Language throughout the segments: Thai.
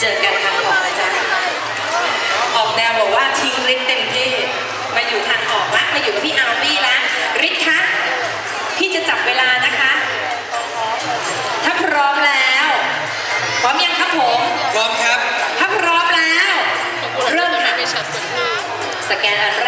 เจอกันทางออกนะจ๊ะออกแนวบอกว่าทิ้งริทเต็มที่มาอยู่ทางออกละมาอยู่กับพี่อาร์มี่ละริทคะพี่จะจับเวลานะคะ ถ้าพร้อมแล้วพร้อมยังครับผมพร้อมครับถ้าพร้อมแล้ว เริ่มค่ะสแกนอันแร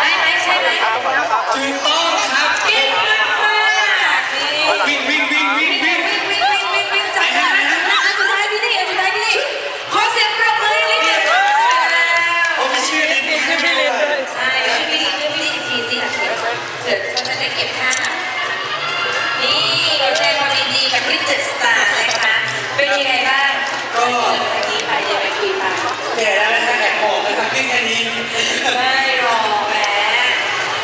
ได้ไหมใช่ไหมถูกต้องครับเก่งมากค่ะวิ่งวิ่งวิ่งวิ่งวิ่งวิ่งวิ่งวิ่งวิ่งวิ่งจับนะจับนะอันสุดท้ายที่นี่อันสุดท้ายที่นี่ขอเสียงปรบมือให้ลิเกด้วยโอ้ไม่เชื่อเลยนี่ครับพี่เลยใช่ช่วยพี่ลิช่วยพี่ลิอีกทีสิเดี๋ยวฉันจะได้เก็บภาพนี่แชร์ความยินดีกับลิเกสตาร์นะคะเป็นยังไงบ้างก็เมื่อกี้ไปเดี๋ยวไปคุยไปแก่แล้วนะฮะแอบบอกนะครับพี่แค่นี้